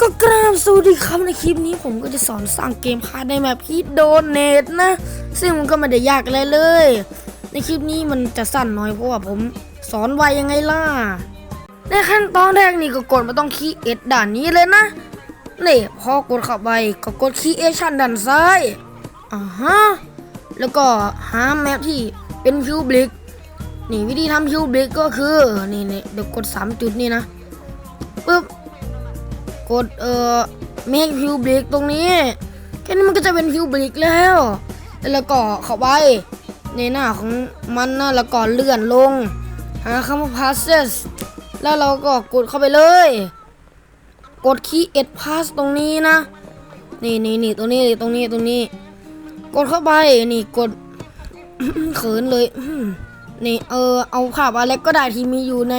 ก็กราบสวัสดีครับในคลิปนี้ผมก็จะสอนสร้างเกมพาร์ทในแมปพีโดนเนตนะ ซึ่งมันก็ไม่ได้ยากอะไรเลย ในคลิปนี้มันจะสั้นหน่อยเพราะว่าผมสอนไวยังไงล่ะ ในขั้นตอนแรกนี่ก็กดมาต้องคีย์เอ็ดด่านนี้เลยนะนี่พอกดเข้าไปก็กดคีย์เอชันด้านซ้ายอ่าฮะแล้วก็หาแมปที่เป็นคิวบลิกนี่วิธีทำคิวบลิกก็คือนี่นี่เดี๋ยวกด 3 จุดนี่นะ กดเอ่อ make view break ตรงนี้ แค่นี้มันก็จะเป็น view break แล้ว แล้วก็เข้าไปในหน้าของมันนะแล้วก็เลื่อนลง หาคำว่า passes แล้วเราก็กดเข้าไปเลย กด key add pass ตรงนี้นะ นี่นี่นี่ตรงนี้ตรงนี้ตรงนี้ กดเข้าไปนี่กดเขินเลยนี่เออเอาภาพอะไรก็ได้ที่มีอยู่ใน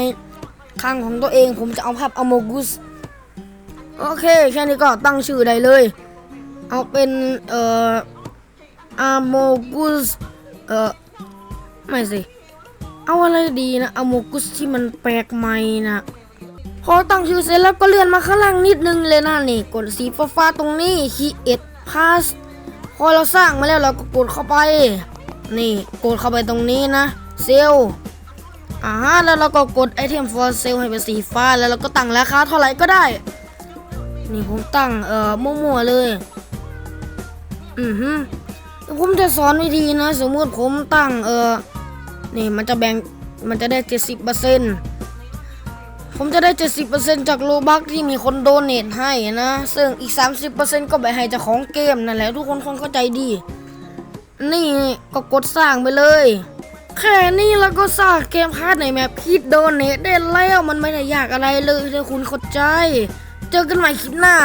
ข้างของตัวเอง ผมจะเอาภาพอโมกุส โอเค แค่นี้ก็ตั้งชื่อได้เลย เอาเป็น เอ่ออาโมกุสเอ่อ ไม่สิ เอาอะไรดีนะอาโมกุสที่มันแปลกใหม่นะพอตั้งชื่อเสร็จแล้วก็เลื่อนมาข้างล่างนิดนึงเลยนะนี่ กดสีฟ้าๆตรงนี้ create pass พอเราสร้างมาแล้วเราก็กดเข้าไป นี่กดเข้าไปตรงนี้นะ เซลอ่าแล้วเราก็กดไอเทม for sale ให้เป็นสีฟ้าแล้วเราก็ตั้งราคาเท่าไหร่ก็ได้ นี่ผมตั้งเอ่อมั่วๆเลย อือฮึเดี๋ยวผมจะสอนวิธีนะ สมมติผมตั้งเอ่อนี่มันจะแบ่งมันจะได้70%ผมจะได้70%จากโลบักที่มีคนโดเนทให้นะ ซึ่งอีก30%ก็ไปให้เจ้าของเกมนั่นแหละทุกคนคงเข้าใจดี นี่ก็กดสร้างไปเลย แค่นี้แล้วก็สร้างเกมพาร์ทในแมปพีดโดเนทได้แล้วมันไม่ได้ยากอะไรเลยถ้าคุณเข้าใจ จอกันใหม่คลิปหน้า